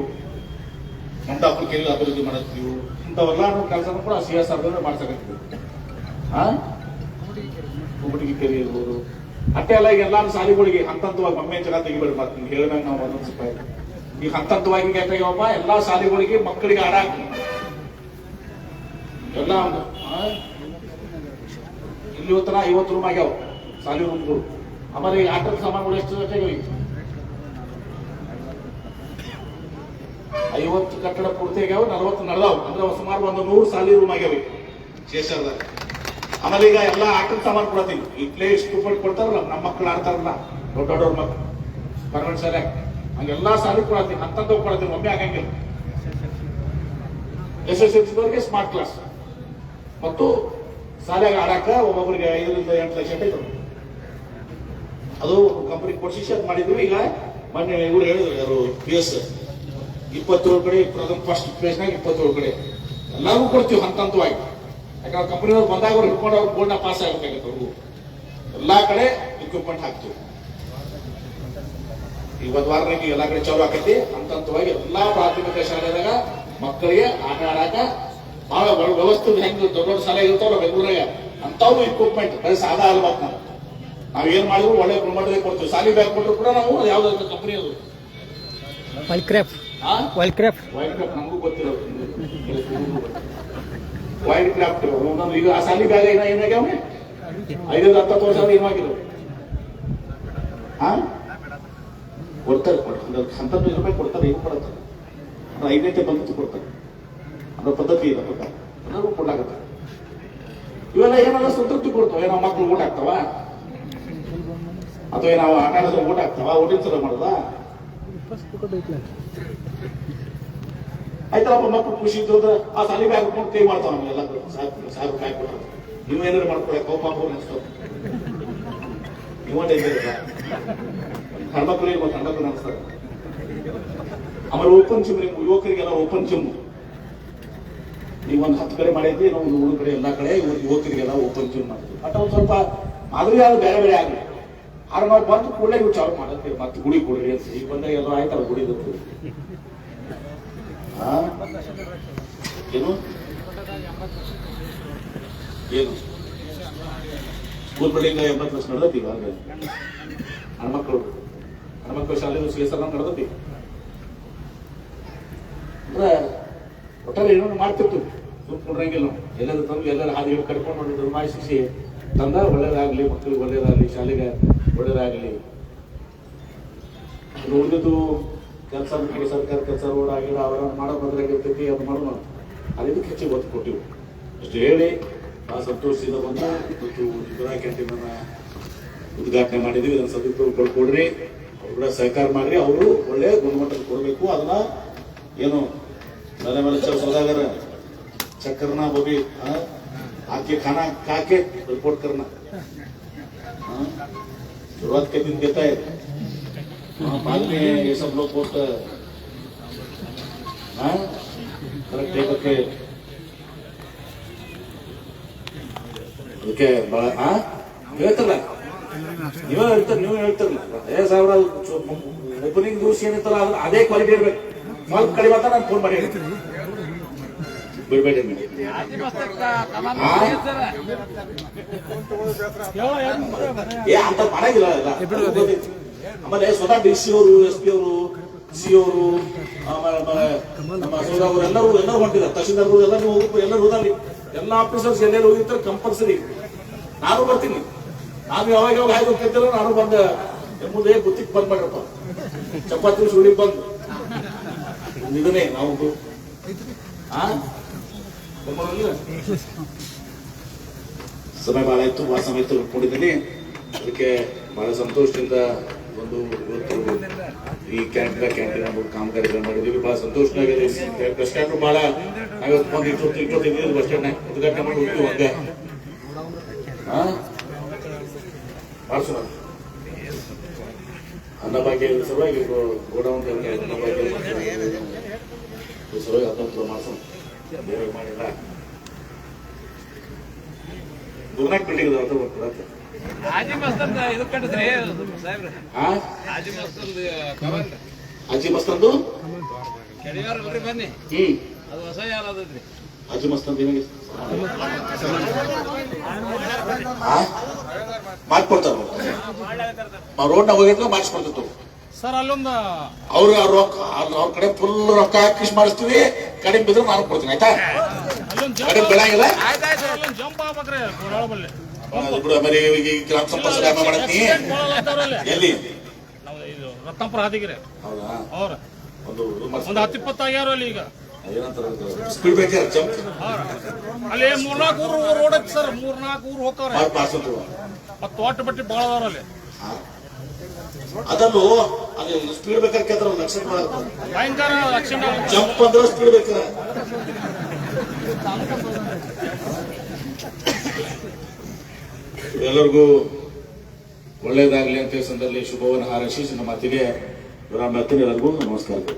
ಮಂಡಾಪುರ ಕೆರೆ ಅಭಿವೃದ್ಧಿ ಮಾಡತ್ತೀವಿ ಇಂಥವೆಲ್ಲ ಕೆಲಸ ಕೂಡ ಸಿ ಎಸ್ ಆರ್ ಮಾಡ್ಸಕತ್ತೀವಿ. ಆ? ಕುಮಟಿಗೆ ಕೆರೆ ಇರ್ಬೋದು. ಅಷ್ಟೇ ಅಲ್ಲ ಈಗ ಎಲ್ಲಾನು ಶಾಲೆಗಳಿಗೆ ಹಂತ ಹಂತವಾಗಿ ಒಮ್ಮೆ ಜನ ತೆಗಿಬೇಡಿ ಮತ್ತೆ ಹೇಳಿದಾಗ ನಾವು ಅದೊಂದು ರೂಪಾಯಿ ಈಗ ಹಂತ ಹಂತವಾಗಿ ಈಗ ಎಲ್ಲ ಶಾಲೆಗಳಿಗೆ ಮಕ್ಕಳಿಗೆ ಆಡಾಕ ಎಲ್ಲ? ಇಲ್ಲಿ ಇವತ್ತರ ಐವತ್ತು ರೂಮ್ ಆಗ್ಯಾವ ಶಾಲೆ ರೂಮ್ಗಳು ಆಮೇಲೆ ಈ ಆಟದ ಸಾಮಾನುಗಳು ಎಷ್ಟು ಜೊತೆಗೆ ಐವತ್ತು ಕಟ್ಟಡ ಪೂರ್ತಿ ಆಗ್ಯಾವ, ನಲವತ್ತು ನಡೆದಾವ್. ಅಂದ್ರೆ ಸುಮಾರು ಒಂದು ನೂರು ಸಾಲಿ ರೂಮ್ ಆಗ್ಯಾವ ಶೇಷರ್ದಾಗ ಆಮೇಲೆ ಈಗ ಎಲ್ಲ ಆಟದ ಸಾಮಾನು ಕೊಡತೀವಿ ಈ ಪ್ಲೇ ಇಷ್ಟು ಕೊಡ್ತಾರಲ್ಲ ನಮ್ಮ ಮಕ್ಕಳು ಆಡ್ತಾರಲ್ಲ, ದೊಡ್ಡ ದೊಡ್ಡವ್ರ ಮಕ್ಕಳು ಪರ್ಮನೆಂಟ್ ಶಾಲೆ ಹಂಗೆಲ್ಲಾ ಸಾಲಿ ಕೊಡತ್ತೀನಿ. ಹತ್ತಂತ ಕೊಡತ್ತೀವಿ ಒಮ್ಮೆ ಆಗಂಗಿಲ್ಲ. ಎಸ್ ಎಸ್ ಎಲ್ ಸಿದವ್ರಿಗೆ ಸ್ಮಾರ್ಟ್ ಕ್ಲಾಸ್ ಮತ್ತು ಶಾಲೆಗೆ ಆಡಾಕ ಒಬ್ಬೊಬ್ಬರಿಗೆ ಐದರಿಂದ ಎಂಟು ಲಕ್ಷ ಇತ್ತು ಅದು ಕಂಪನಿ ಕೊಡ್ಸಿ ಮಾಡಿದ್ರು ಈಗ ಮೊನ್ನೆ ಇವ್ರು ಹೇಳಿದ್ರು, ಯಾರು ಪಿ ಎಸ್ ಇಪ್ಪತ್ತೇಳು ಕಡೆ ಪ್ರಥಮ ಫಸ್ಟ್ ಪೇಜ್ನಾಗ ಇಪ್ಪತ್ತೇಳು ಕಡೆ. ಎಲ್ಲರಿಗೂ ಕೊಡ್ತೀವಿ ಹಂತ ಹಂತವಾಗಿ ಯಾಕಂದ್ರೆ ಕಂಪನಿಯವ್ರು ಬಂದಾಗ ಅವ್ರು ಹಿಡ್ಕೊಂಡು ಅವ್ರು ಬೋರ್ಡ್ನ ಪಾಸ್ ಆಗಬೇಕಾಗತ್ತೆ ಅವ್ರಿಗೂ. ಎಲ್ಲಾ ಕಡೆ ಇಕ್ವಿಪ್ಮೆಂಟ್ ಹಾಕ್ತೀವಿ. ಈ ಒಂದ್ ವಾರನಾಗ ಎಲ್ಲಾ ಕಡೆ ಚಾಲು ಆಕೈತಿ. ಹಂತ ಹಂತವಾಗಿ ಎಲ್ಲಾ ಪ್ರಾಥಮಿಕ ಶಾಲೆದಾಗ ಮಕ್ಕಳಿಗೆ ಆಟ ಆಡಾಕ ಬಹಳ ಒಳ್ಳೆ ವ್ಯವಸ್ಥೆ ಹೆಂಗ್ ದೊಡ್ಡ ದೊಡ್ಡ ಶಾಲೆ ಇರ್ತಾವಲ್ಲ ಬೆಂಗಳೂರಾಗ ಅಂತಾವು ಇಕ್ವಿಪ್ಮೆಂಟ್ ಬರೀ ಸಾದಾ ಅಲ್ಬಾಕ್ ನಾವು. ನಾವ್ ಏನ್ ಮಾಡಿದ್ರು ಒಳ್ಳೆ ಪ್ರಮಾಣದಲ್ಲಿ ಕೊಡ್ತೀವಿ. ಸಾಲಿ ಬ್ಯಾಗ್ ಕೊಟ್ಟರು ಕೂಡ ನಾವು ಯಾವ್ದು ಯಾವ್ದಾದ್ರು ಕಂಪನಿ ಅದು. ವೈಲ್ಡ್ ಕ್ರಾಫ್ಟ್ ನಮಗೂ ಗೊತ್ತಿರೋದು. ವೈಲ್ಡ್ ಕ್ರಾಫ್ಟ್ ಈಗ ಆ ಸಾಲಿ ಬ್ಯಾಗ್ ಏನ ಏನಾಗ್ಯಾವ ಐದೈದು ಹತ್ತತ್ತು ವರ್ಷ ಏನಾಗಿರೋ ಆ? ಕೊಡ್ತಾರೆ ಕೊಡ್ತಾರೆ. ಹಂತದ್ದು ಇರಬೇಕು ಕೊಡ್ತಾರೆ ಏನು ಕೊಡತ್ತಾರೆ ಅಂದ್ರೆ ಐದೈತೆ ಬಂದು ಕೊಡ್ತಾರೆ. ಅನ್ನೋ ಪದ್ಧತಿ ಇದೆ ಪ್ರಕಾರ. ಎಲ್ಲರೂ ಕೊಡ್ಲಾಗತ್ತೆ ಇವೆಲ್ಲ ಏನಾದ್ರು ಸಂತೃಪ್ತಿ ಕೊಡ್ತಾವ? ಏನೋ ಮಕ್ಳು ಊಟ ಆಗ್ತಾವ? ಅಥವಾ ಏನೋ ಆಟ ಊಟ ಆಗ್ತಾವ? ಊಟಿನ ಸಲ ಮಾಡೋದ? ಆಯ್ತಲ್ಲಪ್ಪ ಮಕ್ಕಳು ಖುಷಿ ಇದ್ದು ಆ ಸಾಲಿ ಬ್ಯಾಗ್ ಹಾಕೊಂಡು ಕೈ ಮಾಡ್ತಾವ ಸಾಕು ಕಾಯಿ ಕೊಟ್ಟರು ನೀವು ಏನಾರು ಮಾಡ್ಕೊಳ್ಳಿ ಕೋಪ ಡೇಂಜರ್ ಹೆಣ್ಮಕ್ಳು ಇಲ್ಲ ಹೆಣ್ಮಕ್ಳು ನೆನೆಸ್ತಾರೆ ಆಮೇಲೆ ಓಪನ್ ಜಿಮ್ ರೀ ಯುವಕರಿಗೆಲ್ಲ ಓಪನ್ ಜಿಮ್ ನೀವು ಒಂದು ಹತ್ತು ಕಡೆ ಮಾಡಿದ್ವಿ ನಾವು ಒಂದು ಮೂರು ಕಡೆ ಎಲ್ಲ ಕಡೆ ಯುವಕರಿಗೆಲ್ಲ ಓಪನ್ ಜಿಮ್ ಮಾಡ್ತೀವಿ. ಬಟ್ ಒಂದು ಸ್ವಲ್ಪ ಮಾದರಿ ಅದು ಬೇರೆ ಬೇರೆ ಆಗಲಿ. ಆದ್ರೆ ನಾವು ಬಂದು ಕೂಡಲೇ ಇವು ಚಾಲು ಮಾಡತ್ತೀವಿ ಮತ್ತೆ ಗುಡಿ ಕೊಡ್ರಿ ಅಂತ ಈಗ ಬಂದಾಗ ಎಲ್ಲ ಆಯ್ತಲ್ಲ ಗುಡಿ ಗೊತ್ತು ಏನು? ಏನು? ಸ್ಕೂಲ್ ಬಿಲ್ಡಿಂಗ್ ಎಂಬತ್ತು ವರ್ಷ ನಡೆದೈತಿ ಇವಾಗ. ಹೆಣ್ಮಕ್ಳು ಹೆಣ್ಮಕ್ಳು ಶಾಲೆ ಸೇಸಲ್ಲ ನಡೆದತಿ. ಅಂದ್ರೆ ಒಟ್ಟಾರೆ ಏನೋ ಮಾಡ್ತಿತ್ತು ಸುಮ್ ಕೊಡ್ರಂಗಿಲ್ಲ ನಾವು. ಎಲ್ಲರೂ ತಂದು ಎಲ್ಲರೂ ಹಾದಿ ಹೇಳಿ ಕರ್ಕೊಂಡು ಮಾಡಿದ್ರು ಮಾಹಿಸಿ ತಂದ ಒಳ್ಳೇದಾಗ್ಲಿ ಮಕ್ಕಳಿಗೆ ಒಳ್ಳೇದಾಗ್ಲಿ ಶಾಲೆಗೆ ಒಳ್ಳೇದಾಗ್ಲಿ. ಉಳಿದಿದ್ದು ಕೆಲಸ ಕಡೆ ಸರ್ಕಾರ ಕೆಲಸ ರೋಡ್ ಆಗಿಲ್ಲ ಅವರ ಮಾಡೋ ಬದಲಾಗಿರ್ತೈತಿ ಅದು ಮಾಡೋಣ ಅದಕ್ಕೆ ಹೆಚ್ಚಿಗೆ ಒತ್ತು ಕೊಟ್ಟಿವು. ಅಷ್ಟು ಹೇಳಿ ಆ ಸಂತೋಷದಿಂದ ಬಂದು ಜುಗುರಾ ಕ್ಯಾಂಟೀನನ್ನ ಉದ್ಘಾಟನೆ ಮಾಡಿದ್ವಿ ಇದನ್ನು ಸದುಪಯೋಗ ಕೊಡ್ರಿ ಅವ್ರು ಕೂಡ ಸಹಕಾರ ಮಾಡ್ರಿ ಅವರು ಒಳ್ಳೆ ಗುಣಮಟ್ಟದ ಕೊಡಬೇಕು ಅದನ್ನ ಏನು ಮನೆ ಮೇಲೆ ಚೌ ಸೌದಾಗರ चक्कर वो भी हाँ, आके खाना खा के रिपोर्ट करना हाँ, शुरुआत के दिन देता है हाँ, बाद में ये सब लोग बहुत हाँ करेक्ट है करके ಅದಕ್ಕೆ ಬಹಳ ಆ ಹೇಳ್ತಾರಲ್ಲ ನೀವೇ ಹೇಳ್ತಾರೆ, ನೀವು ಹೇಳ್ತಾರಲ್ಲ. ಏ ಸಾವಿರ ಓಪನಿಂಗ್ ದಿವಸ ಏನಿತ್ತಲ್ಲ ಅದ್ರ ಅದೇ ಕ್ವಾಲಿಟಿ ಇರ್ಬೇಕು. ಸ್ವಲ್ಪ ಕಡಿಮೆ ಮಾತ್ರ ನಾನು ಫೋನ್ ಮಾಡಿ ಹೇಳ್ತೀನಿ. ಬಿಡ್ಬೇಡಿ? ಏ, ಅಂತ ಮಾಡಂಗಿಲ್ಲ. ಆಮೇಲೆ ಸ್ವತಃ ಡಿ ಸಿ ಅವರು ಎಸ್ ಪಿ ಅವರು ಸಿ ಅವರು ನಮ್ಮ ಅವರು ಎಲ್ಲರೂ ಎಲ್ಲರೂ ಹೊಂಟಿದ್ದಾರೆ. ತಹಶೀಲ್ದಾರ್ ಎಲ್ಲರೂ ಹೋಗ್ಬೇಕು ಎಲ್ಲರೂ ಹೋದಲ್ಲಿ ಎಲ್ಲ ಆಫೀಸರ್ಸ್ ಎಲ್ಲೆಲ್ಲಿ ಹೋಗಿರ್ತಾರೆ ಕಂಪಲ್ಸರಿ ನಾನು ಬರ್ತೀನಿ. ನಾನು ಯಾವಾಗ ಯಾವಾಗ ಹಾಗೆ ಹೋಗ್ತಿದ್ದಲ್ಲ ನಾನು ಬಂದೆ. ಎಂಬುದೇ ಗುತ್ತಿಗೆ ಬಂದ್ ಮಾಡ್ರಪ್ಪ ಚಪಾತಿ ಸುಳಿ ಬಂದು. ಇದನ್ನೇ ನಾವು? ಸಮಯ ಬಹಳ ಆಯ್ತು ಬಹಳ ಸಮಯ ತೆಗೆದುಕೊಂಡಿದ್ದೀನಿ ಅದಕ್ಕೆ ಬಹಳ ಸಂತೋಷದಿಂದ ಒಂದು ಇವತ್ತು ಈ ಕ್ಯಾಂಟೀನ್ ಕ್ಯಾಂಟೀನ್ ಒಂದು ಕಾಮಗಾರಿಗಳು ಮಾಡಿದೀವಿ. ಬಹಳ ಸಂತೋಷವಾಗಿದೆ ಬಸ್ ಸ್ಟ್ಯಾಂಡ್ ಬಹಳ ಬಂದು ಇಟ್ಟೊತ್ತು ಬಸ್ ಸ್ಟ್ಯಾಂಡ್ ಉದ್ಘಾಟನೆ ಮಾಡಿ ಹೋಗ್ತೀವಿ ಹಂಗ. ಹಾ ಮಾಡ್ಸೋಣ ಅನ್ನಭಾಗ್ಯ ಸಲುವಾಗಿ ಗೋಡೌನ್ ಅನ್ನಭಾಗ್ಯ ಸಲುವಾಗಿ ಹತ್ತೊಂಬತ್ತು ಮಾಡ್ಸೋಣ ಬೇರೆ ಮಾಡಿಲ್ಲ. ಗುರುನಾಥ್ ಬಿಲ್ಡಿಂಗ್ ಅದು ಬರ್ತದೆ. ಹಾಜಿ ಮಸ್ತಂದ ಇದು ಕಟ್ಟಿದ್ರಿ ಸಾಹೇಬ್ರ? ಆಜಿ ಮಸ್ತಂದ ಕವರ್ ಹಾಜಿ ಮಸ್ತಂದು ಕೆಡಿಯಾರ ಅಲ್ರಿ ಬನ್ನಿ. ಹ್ಮ್. ಅದು ಹೊಸ ಯಾರು ಅದೈತ್ರಿ ಹಾಜಿ ಮಸ್ತಂದು ಏನಾಗಿ ಮಾಡ್ಕೊಡ್ತಾರ ರೋಡ್ ನಾಗ ಹೋಗಿದ್ರೆ ಮಾಡಿಸ್ಕೊಡ್ತಿತ್ತು ಸರ್ ಅಲ್ಲೊಂದು ಅವ್ರ ರೊಕ್ಕ ಅವ್ರ ಕಡೆ ಫುಲ್ ರೊಕ್ಕ ಹಾಕಿ ಮಾಡಿಸ್ತೀವಿ. ಕಡಿಮೆ ಬಿದ್ರೆ ನಾನು ಕೊಡ್ತೀನಿ ಆಯ್ತಾ? ಕಡಿಮೆ ಬೆಳಂಗಿಲ್ಲ? ಜಂಪ್ ಆಗ್ಬೇಕ್ರಿ ಬಿಡು ಆಮೇಲೆ ಈಗ ಗ್ರಾಮ ಸಂಪರ್ಕ ಡ್ಯಾಮ ಮಾಡತ್ತೀನಿ ಎಲ್ಲಿ? ನಾವು ಇದು ರತ್ನಪುರ ಹಾದಿಗಿರಿ. ಹೌದಾ? ಅವ್ರ. ಒಂದು ಒಂದು ಹತ್ತು ಇಪ್ಪತ್ತು ಆಗ್ಯಾರ ಅಲ್ಲಿ ಈಗ. ಸ್ಪೀಡ್ ಬ್ರೇಕರ್ ಅವ್ರ. ಅಲ್ಲಿ ಮೂರ್ನಾಲ್ಕು ಊರು ರೋಡ್ ಓಡಕ್ ಸರ್. ಮೂರ್ನಾಲ್ಕು ಊರು ಹೋಗ್ತಾವ್ರೆ ಮತ್ತೆ ತೋಟ ಬಟ್ಟಿ ಭಾಳ ಅದಾವ್ರ ಅಲ್ಲಿ. ಅದನ್ನು ಅಲ್ಲಿ ಸ್ಪೀಡ್ ಬ್ರೇಕರ್ ಕೇಂದ್ರ ಒಂದು ಲಕ್ಷ ಮಾಡೋದು ಭಯಂಕರ ಲಕ್ಷಣ ಜಂಪ್ ಅಂದ್ರೆ ಸ್ಪೀಡ್ ಬ್ರೇಕರ್ ಎಲ್ಲರಿಗೂ ಒಳ್ಳೇದಾಗ್ಲಿ ಅಂತ ಸಂದರ್ಭದಲ್ಲಿ ಶುಭವನ್ನು ಹಾರೈಸಿ ನಮ್ಮ ಅತ್ತಿಗೆ ವಿರಾಮ ಎಲ್ಲರಿಗೂ ನಮಸ್ಕಾರಗಳು